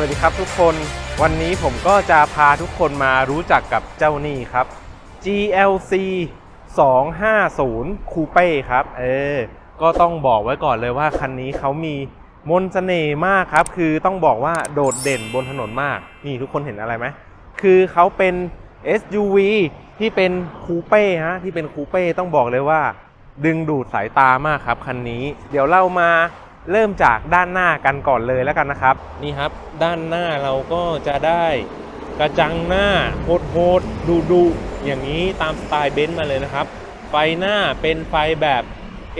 วัสดีครับทุกคนวันนี้ผมก็จะพาทุกคนมารู้จักกับเจ้านี่ครับ GLC 250 Coupe ครับ เออ ก็ต้องบอกไว้ก่อนเลยว่าคันนี้เขามีมนต์เสน่ห์มากครับ คือต้องบอกว่าโดดเด่นบนถนนมาก นี่ทุกคนเห็นอะไรไหม คือเขาเป็น SUV ที่เป็นคูเป้ฮะ ที่เป็นคูเป้ต้องบอกเลยว่า ดึงดูดสายตามากครับคันนี้ เดี๋ยวเรามา เริ่มจากด้านหน้ากันก่อนเลยแล้วกันนะครับ นี่ครับ ด้านหน้าเราก็จะได้กระจังหน้าโหดโหดดูดูๆอย่างนี้ตามสไตล์เบนซ์มาเลยนะครับ ไฟหน้าเป็นไฟแบบ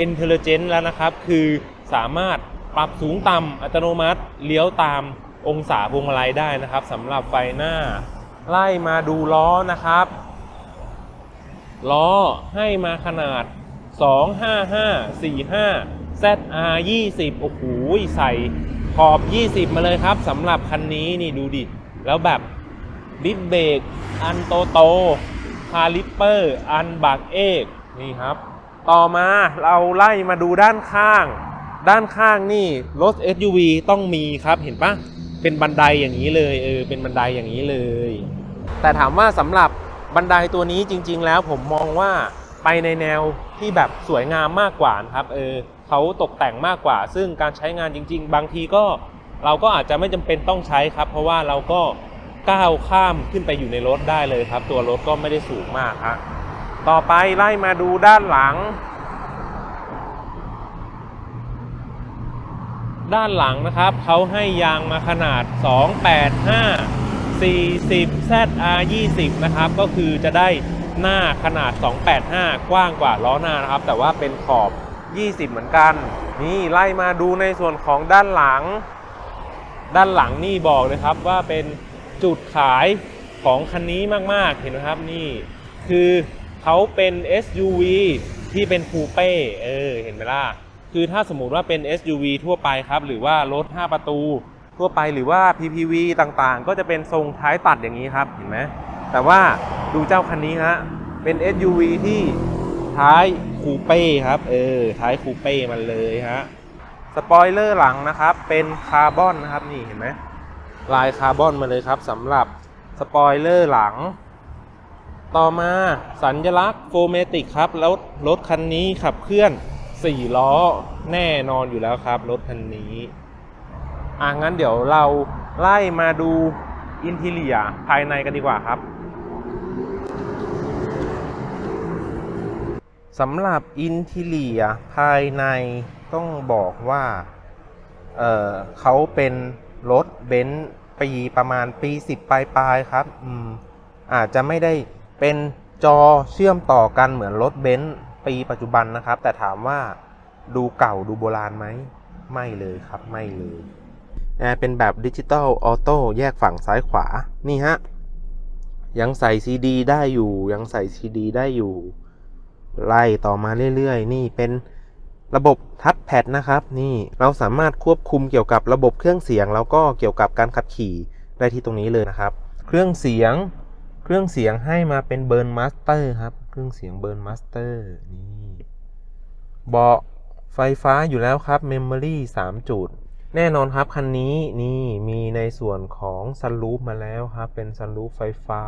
Intelligent แล้วนะครับ คือสามารถปรับสูงต่ำอัตโนมัติ เลี้ยวตามองศาพวงมาลัยได้นะครับสำหรับไฟหน้า ไล่มาดูล้อนะครับ ล้อให้มาขนาด 255 45 ZR 20โอ้โหใส่ขอบ 20 มาเลยครับสำหรับคันนี้นี่ดูดิ แล้วแบบดิสเบรกอันโตโตคาลิปเปอร์ อันบักเอกนี่ครับ ต่อมาเราไล่มาดูด้านข้าง ด้านข้างนี่รถ SUV ต้องมีครับเห็นปะเป็นบันไดอย่างนี้เลยเออเป็นบันไดอย่างนี้เลย แต่ถามว่าสำหรับบันไดตัวนี้จริง ๆ แล้วผมมองว่าไปในแนวที่แบบสวยงามมากกว่านะครับเออ เขาตกแต่งมากกว่า ซึ่งการใช้งานจริง ๆ บางทีก็เราก็อาจจะไม่จำเป็นต้องใช้ครับ เพราะว่าเราก็ก้าวข้ามขึ้นไปอยู่ในรถได้เลยครับ ตัวรถก็ไม่ได้สูงมากฮะต่อไปไล่มาดูด้านหลัง ด้านหลังนะครับเขาให้ยางมาขนาด 285 40 ZR 20นะครับ ก็คือจะได้หน้าขนาด 285 กว้างกว่าล้อหน้านะครับ แต่ว่าเป็นขอบ 20 เหมือนกัน นี่ไล่มาดูในส่วนของด้านหลัง ด้านหลังนี่บอกเลยครับว่าเป็นจุดขายของคันนี้มากๆ เห็นไหมครับนี่คือเขาเป็น SUV ที่เป็นคูเป้เออเห็นไหมล่ะคือถ้าสมมติว่าเป็น SUV ทั่วไปครับ หรือว่ารถ 5 ประตู ทั่วไปหรือว่า PPV ต่างๆ ก็จะเป็นทรงท้ายตัดอย่างนี้ครับเห็นไหมแต่ว่าดูเจ้าคันนี้ฮะเป็น SUV ที่ ท้ายคูเป้ครับ เออ ท้ายคูเป้มันเลยฮะ สปอยเลอร์หลังนะครับ เป็นคาร์บอนนะครับนี่เห็นไหมลายคาร์บอนมาเลยครับสำหรับสปอยเลอร์หลัง ต่อมาสัญลักษณ์โฟเมติกครับแล้วรถคันนี้ขับเคลื่อน 4 ล้อแน่นอนอยู่แล้วครับ รถคันนี้ อะงั้นเดี๋ยวเราไล่มาดูอินทีเลียภายในกันดีกว่าครับ สำหรับอินทีเลียภายในต้องบอกว่าเเขาเป็นรถเบนซ์ปีประมาณปี 10 ปลายๆครับออาจจะไม่ได้เป็นจอเชื่อมต่อกันเหมือนรถเบนซ์ปีปัจจุบันนะครับ แต่ถามว่าดูเก่าดูโบราณไหม ไม่เลยครับไม่เลยแอร์เป็นแบบดิจิตอลออโต้แยกฝั่งซ้ายขวา นี่ฮะ ยังใส่ซีดีได้อยู่ ยังใส่ซีดีได้อยู่ ไล่ต่อมาเรื่อยๆ นี่เป็นระบบทัชแพดนะครับนี่เราสามารถควบคุมเกี่ยวกับระบบเครื่องเสียง แล้วก็เกี่ยวกับการขับขี่ได้ที่ตรงนี้เลยนะครับ เครื่องเสียงเครื่องเสียงให้มาเป็นเบิร์นมาสเตอร์ครับเครื่องเสียงเบิร์นมาสเตอร์นี่เบาะไฟฟ้าอยู่แล้วครับเมมโมรี่3จุด แน่นอนครับ คันนี้นี่มีในส่วนของซันรูฟมาแล้วครับ เป็นซันรูฟไฟฟ้า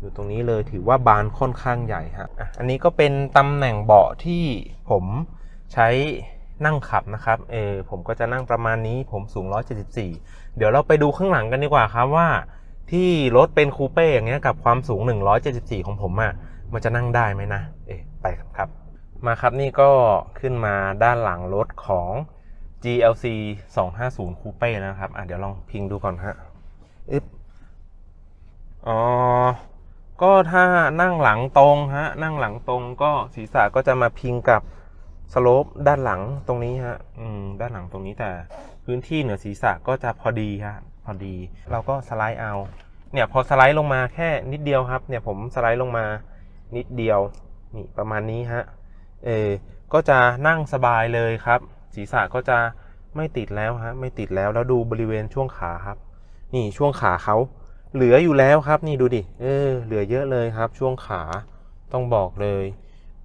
อยู่ตรงนี้เลยถือว่าบานค่อนข้างใหญ่ฮะอะอันนี้ก็เป็นตำแหน่งเบาะที่ผมใช้นั่งขับนะครับเออผมก็จะนั่งประมาณนี้ผมสูง 174 เดี๋ยวเราไปดูข้างหลังกันดีกว่าครับว่า ที่รถเป็นคูเป้อย่างเงี้ยกับความสูง 174 ของผมอะ่ะมันจะนั่งได้ไหมนะ เอ๊ะไปครับ มาครับนี่ก็ขึ้นมาด้านหลังรถของ GLC 250 Coupe นะครับ อะเดี๋ยวลองพิงดูก่อนฮะ อึ๊บ อ๋อ ก็ถ้านั่งหลังตรงฮะนั่งหลังตรงก็ศีรษะก็จะมาพิงกับสโลปด้านหลังตรงนี้ฮะอืมด้านหลังตรงนี้แต่พื้นที่เหนือศีรษะก็จะพอดีฮะพอดีเราก็สไลด์เอาเนี่ยพอสไลด์ลงมาแค่นิดเดียวครับ เนี่ยผมสไลด์ลงมานิดเดียวนี่ประมาณนี้ฮะเออก็จะนั่งสบายเลยครับ ศีรษะก็จะไม่ติดแล้วฮะไม่ติดแล้วแล้วดูบริเวณช่วงขาครับ นี่ช่วงขาเขา เหลืออยู่แล้วครับ นี่ดูดิเออเหลือเยอะเลยครับ ช่วงขาต้องบอกเลย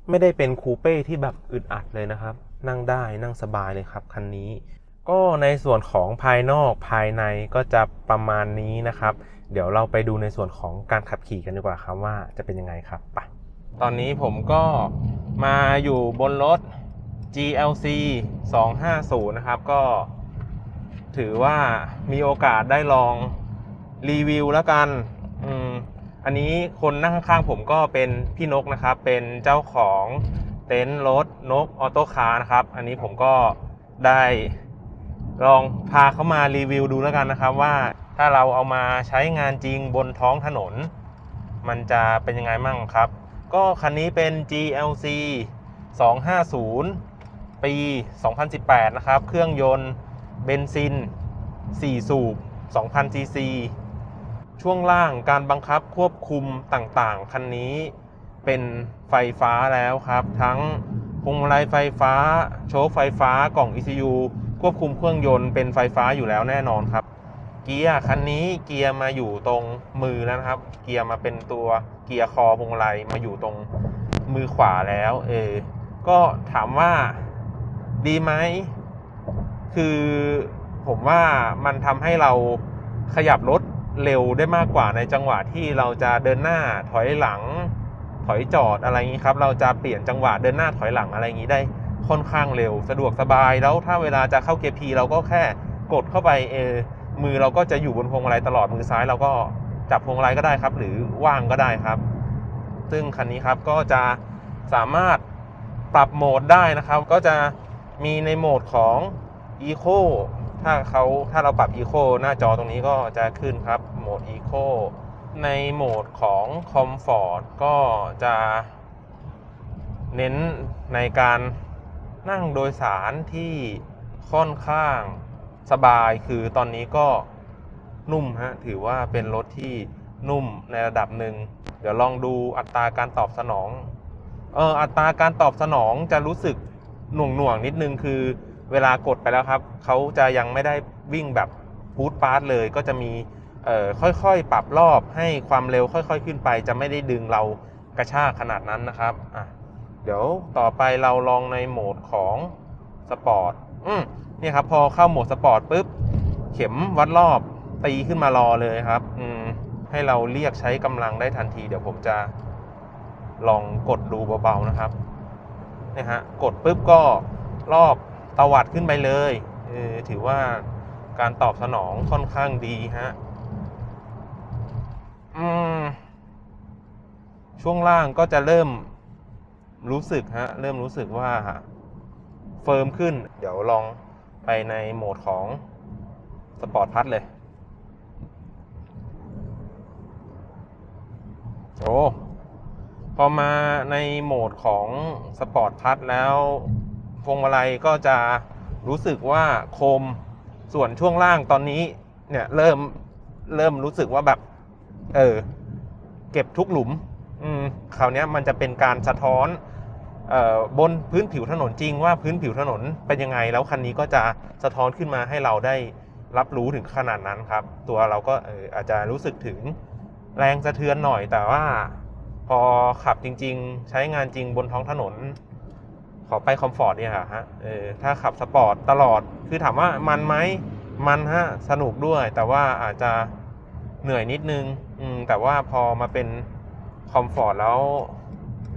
ไม่ได้เป็นคูเป้ที่แบบอึดอัดเลยนะครับ นั่งได้นั่งสบายเลยครับคันนี้ ก็ในส่วนของภายนอกภายในก็จะประมาณนี้นะครับ เดี๋ยวเราไปดูในส่วนของการขับขี่กันดีกว่าครับว่าจะเป็นยังไงครับไปตอนนี้ผมก็มาอยู่บนรถ GLC 250 นะครับ ก็ถือว่ามีโอกาสได้ลอง รีวิวแล้วกันอืมอันนี้คนนั่งข้างๆผมก็เป็นพี่นกนะครับ เป็นเจ้าของเต็นท์รถนกออโต้คาร์นะครับ อันนี้ผมก็ได้ลองพาเขามารีวิวดูแล้วกันนะครับว่าถ้าเราเอามาใช้งานจริงบนท้องถนน มันจะเป็นยังไงมั่งครับ ก็คันนี้เป็น GLC 250 ปี 2018 นะครับ เครื่องยนต์เบนซิน 4 สูบ 2,000 ซีซี ช่วงล่างการบังคับควบคุมต่างๆ คันนี้เป็นไฟฟ้าแล้วครับ ทั้งพวงมาลัยไฟฟ้า โชคไฟฟ้ากล่อง ECU ควบคุมเครื่องยนต์เป็นไฟฟ้าอยู่แล้วแน่นอนครับ เกียร์คันนี้เกียร์มาอยู่ตรงมือแล้วนะครับ เกียร์มาเป็นตัวเกียร์คอพวงมาลัยมาอยู่ตรงมือขวาแล้วเออก็ถามว่าดีไหมคือผมว่ามันทำให้เราขยับรถ เร็วได้มากกว่าในจังหวะที่เราจะเดินหน้าถอยหลัง ถอยจอดอะไรอย่างนี้ครับ เราจะเปลี่ยนจังหวะเดินหน้าถอยหลังอะไรอย่างนี้ได้ค่อนข้างเร็วสะดวกสบายแล้วถ้าเวลาจะเข้าเกียร์พีเราก็แค่กดเข้าไปเออมือเราก็จะอยู่บนพวงมาลัยตลอดมือซ้ายเราก็จับพวงมาลัยก็ได้ครับ หรือว่างก็ได้ครับ ซึ่งคันนี้ครับก็จะสามารถปรับโหมดได้นะครับ ก็จะมีในโหมดของ Eco ถ้าเขาถ้าเราปรับ Eco หน้าจอตรงนี้ก็จะขึ้นครับโหมด Eco ในโหมดของ Comfort ก็จะเน้นในการนั่งโดยสารที่ค่อนข้างสบายคือตอนนี้ก็นุ่มฮะถือว่าเป็นรถที่นุ่มในระดับหนึ่ง เดี๋ยวลองดูอัตราการตอบสนองเอออัตราการตอบสนองจะรู้สึกหน่วงหน่วงนิดนึงคือ เวลากดไปแล้วครับเขาจะยังไม่ได้วิ่งแบบบูตปาร์ตเลย ก็จะมีค่อยๆ ปรับรอบให้ความเร็วค่อย ๆ ขึ้นไป จะไม่ได้ดึงเรากระชากขนาดนั้นนะครับอะเดี๋ยวต่อไปเราลองในโหมดของสปอร์ตอืมนี่ครับพอเข้าโหมดสปอร์ตปุ๊บเข็มวัดรอบตีขึ้นมารอเลยครับอืมให้เราเรียกใช้กำลังได้ทันที เดี๋ยวผมจะลองกดดูเบาๆนะครับนี่ฮะกดปุ๊บก็รอบ ตวัดขึ้นไปเลยเออถือว่าการตอบสนองค่อนข้างดีฮะอืมช่วงล่างก็จะเริ่มรู้สึกฮะ เริ่มรู้สึกว่าเฟิร์มขึ้น เดี๋ยวลองไปในโหมดของสปอร์ตพัทเลย โอ้ พอมาในโหมดของสปอร์ตพัทแล้ว พวงมาลัยก็จะรู้สึกว่าคมส่วนช่วงล่างตอนนี้เนี่ยเริ่มเริ่มรู้สึกว่าแบบ เออ เก็บทุกหลุม อืมคราวนี้มันจะเป็นการสะท้อนเอ่อบนพื้นผิวถนนจริงว่าพื้นผิวถนนเป็นยังไง แล้วคันนี้ก็จะสะท้อนขึ้นมาให้เราได้รับรู้ถึงขนาดนั้นครับ ตัวเราก็เอออาจจะรู้สึกถึงแรงสะเทือนหน่อยแต่ว่า พอขับจริง ๆ ใช้งานจริงบนท้องถนน ขอไปคอมฟอร์ตเนี่ยฮะเออถ้าขับสปอร์ตตลอดคือถามว่ามันไหมมันฮะสนุกด้วย แต่ว่าอาจจะเหนื่อยนิดนึงอืมแต่ว่าพอมาเป็นคอมฟอร์ตแล้ว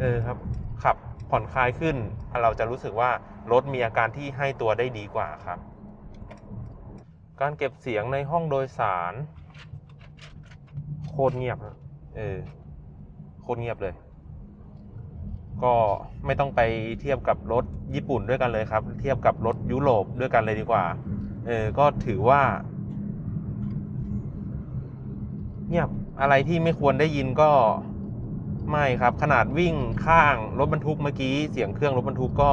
เออครับขับผ่อนคลายขึ้น เราจะรู้สึกว่ารถมีอาการที่ให้ตัวได้ดีกว่าครับ การเก็บเสียงในห้องโดยสาร โคตรเงียบเออโคตรเงียบเลย ก็ไม่ต้องไปเทียบกับรถญี่ปุ่นด้วยกันเลยครับ เทียบกับรถยุโรปด้วยกันเลยดีกว่า เออ ก็ถือว่า เงียบอะไรที่ไม่ควรได้ยินก็ไม่ครับ ขนาดวิ่งข้างรถบรรทุกเมื่อกี้เสียงเครื่องรถบรรทุกก็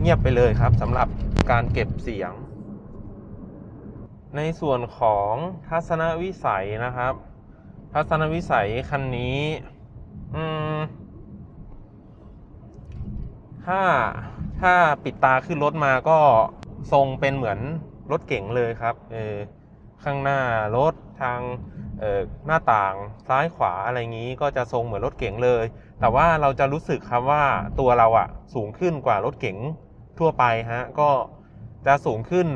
เงียบไปเลยครับสำหรับการเก็บเสียง ในส่วนของทัศนวิสัยนะครับ ทัศนวิสัยคันนี้ อืม ถ้าถ้าปิดตาขึ้นรถมาก็ทรงเป็นเหมือนรถเก๋งเลยครับเออข้างหน้ารถทางเออหน้าต่างซ้ายขวาอะไรงี้ก็จะทรงเหมือนรถเก๋งเลย แต่ว่าเราจะรู้สึกครับว่าตัวเราอะสูงขึ้นกว่ารถเก๋งทั่วไปฮะก็จะสูงขึ้น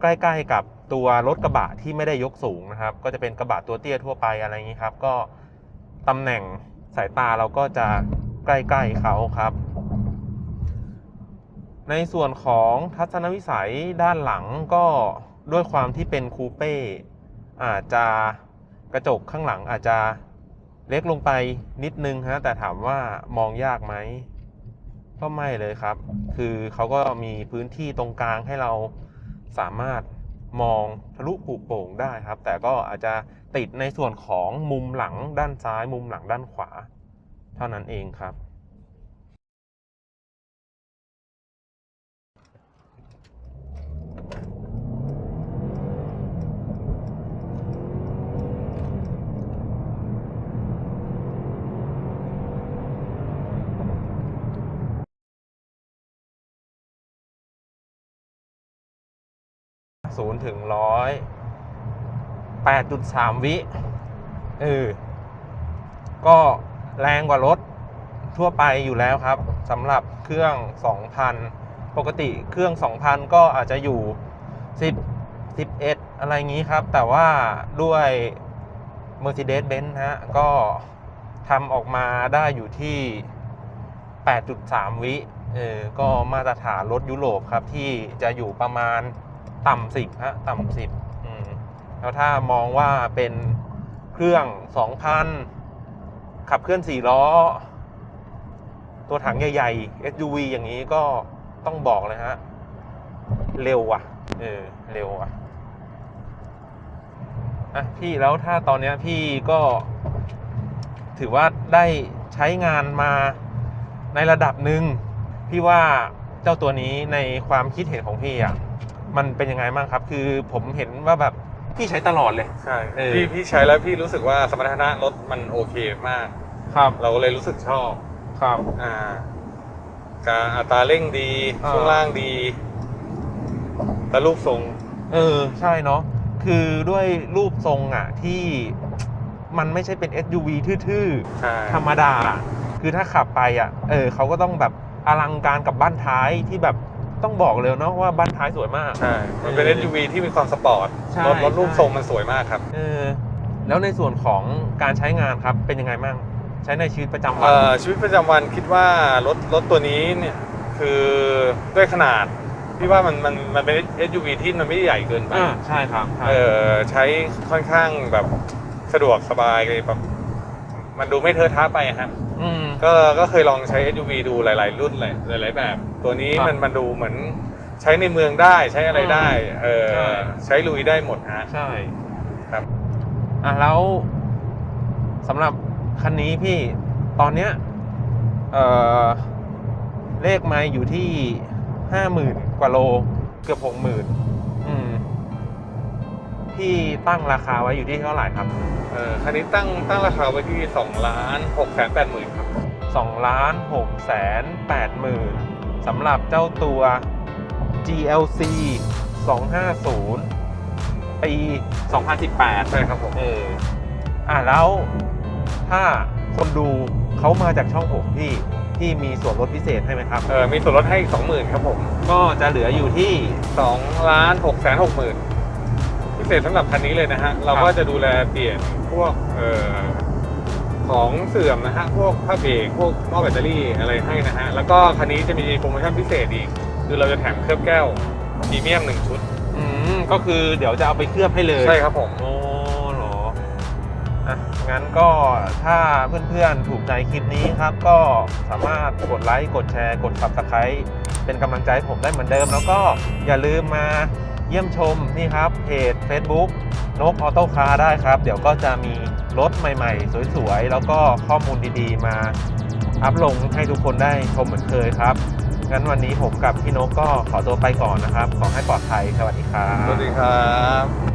ใกล้ๆกับตัวรถกระบะที่ไม่ได้ยกสูงนะครับ ก็จะเป็นกระบะตัวเตี้ยทั่วไปอะไรอย่างนี้ครับ ก็ตำแหน่งสายตาเราก็จะใกล้ๆเขาครับ ในส่วนของทัศนวิสัยด้านหลังก็ด้วยความที่เป็นคูเป้อาจจะกระจกข้างหลังอาจจะเล็กลงไปนิดนึงฮะแต่ถามว่ามองยากไหมก็ไม่เลยครับ คือเขาก็มีพื้นที่ตรงกลางให้เราสามารถมองทะลุปลูกโป่งได้ครับ แต่ก็อาจจะติดในส่วนของมุมหลังด้านซ้าย มุมหลังด้านขวา เท่านั้นเองครับ ศูนย์ถึงร้อยแปดจุดสามวิเออก็แรงกว่ารถทั่วไปอยู่แล้วครับสำหรับเครื่อง 2,000 ปกติเครื่อง 2,000 ก็อาจจะอยู่ 10 11 อะไรงี้ครับ แต่ว่าด้วย Mercedes-Benz ฮะ ก็ทำออกมาได้อยู่ที่ 8.3 วิเออก็มาตรฐานรถยุโรปครับ ที่จะอยู่ประมาณ ต่ำสิบฮะต่ำสิบแล้วถ้ามองว่าเป็นเครื่อง2,000ขับเคลื่อน4ล้อ ตัวถังใหญ่ๆ SUV อย่างนี้ก็ต้องบอกเลยฮะ เร็วว่ะ เออ เร็วว่ะอะพี่แล้วถ้าตอนนี้พี่ก็ถือว่าได้ใช้งานมาในระดับหนึ่งพี่ว่าเจ้าตัวนี้ในความคิดเห็นของพี่อะ มันเป็นยังไงบ้างครับ คือผมเห็นว่าแบบพี่ใช้ตลอดเลย ใช่เออ พี่พี่ใช้แล้วพี่รู้สึกว่าสมรรถนะรถมันโอเคมาก ครับเราก็เลยรู้สึกชอบ ครับ อ่าการอัตราเร่งดี อ่า ช่วงล่างดี แต่รูปทรง เออใช่เนาะคือด้วยรูปทรงอะที่มันไม่ใช่เป็น SUV ทื่อใช่ ๆ ธรรมดา คือถ้าขับไปอะเออเขาก็ต้องแบบอลังการกับบ้านท้ายที่แบบ ต้องบอกเลยเนาะว่าบ้านท้ายสวยมาก ใช่ มันเป็นเออ SUV ที่มีความสปอร์ตใช่รถรถรูปใช่ ทรงมันสวยมากครับ เออแล้วในส่วนของการใช้งานครับเป็นยังไงบ้างใช้ในชีวิตประจำวัเอ่นอชีวิตประจำวันคิดว่ารถรถตัวนี้เนี่ยคือด้วยขนาดพี่ว่ามันมันมันเป็น SUV ที่มันไม่ได้ใหญ่เกินไปอ่าใช่ครับใช่เออใช้ค่อนข้างแบบสะดวกสบายเลยแบบมันดูไม่เทอะทะไปอะครับ อืม ก็ก็เคยลองใช้ SUV ดูหลาย ๆ รุ่นหลายหลาย ๆ แบบ ตัวนี้ครับมันมันดูเหมือนใช้ในเมืองได้ใช้อะไรได้ เออใช่ ใช้ลุยได้หมดฮะ ใช่ครับ อะแล้วสำหรับคันนี้พี่ตอนเนี้ยเอ่อเลขไมาอยู่ที่ห้าหมื่นกว่าโลเกือบหกหมื่นอืม พี่ตั้งราคาไว้อยู่ที่เท่าไหร่ครับ เออคันนี้ตั้งตั้งราคาไว้ที่2ล้าน6แสน8หมื่นครับสองล้านหกแสนแปดหมื่นสำหรับเจ้าตัว GLC 250 ปี 2018 ใช่ครับผมเอออะแล้วถ้าคนดูเขามาจากช่องผมพี่ที่มีส่วนลดพิเศษให้ไหมครับ เออมีส่วนลดให้อีก20,000 ครับผม ก็จะเหลืออยู่ที่2ล้าน6แสน6หมื่น พิเศษสำหรับคันนี้เลยนะฮะ เราก็จะดูแลเปลี่ยนพวกเอ่อของเสื่อมนะฮะ พวกผ้าเบรกพวกหม้อแบตเตอรี่อะไรให้นะฮะ แล้วก็คันนี้จะมีโปรโมชั่นพิเศษอีก คือเราจะแถมเคลือบแก้วพรีเมียมหนึ่งชุด อืมก็คือเดี๋ยวจะเอาไปเคลือบให้เลยใช่ครับผม โอ้เหรออะงั้นก็ถ้าเพื่อนๆถูกใจคลิปนี้ครับ ก็สามารถกดไลค์กดแชร์ กด subscribe เป็นกำลังใจให้ผมได้เหมือนเดิม แล้วก็อย่าลืมมา เยี่ยมชมนี่ครับเพจ Facebook นกออโต้คาร์ได้ครับ เดี๋ยวก็จะมีรถใหม่ๆ สวยๆ แล้วก็ข้อมูลดีๆ มาอัพลงให้ทุกคนได้ชมเหมือนเคยครับงั้นวันนี้ผมกับพี่นกก็ขอตัวไปก่อนนะครับ ขอให้ปลอดภัยสวัสดีครับ สวัสดีครับ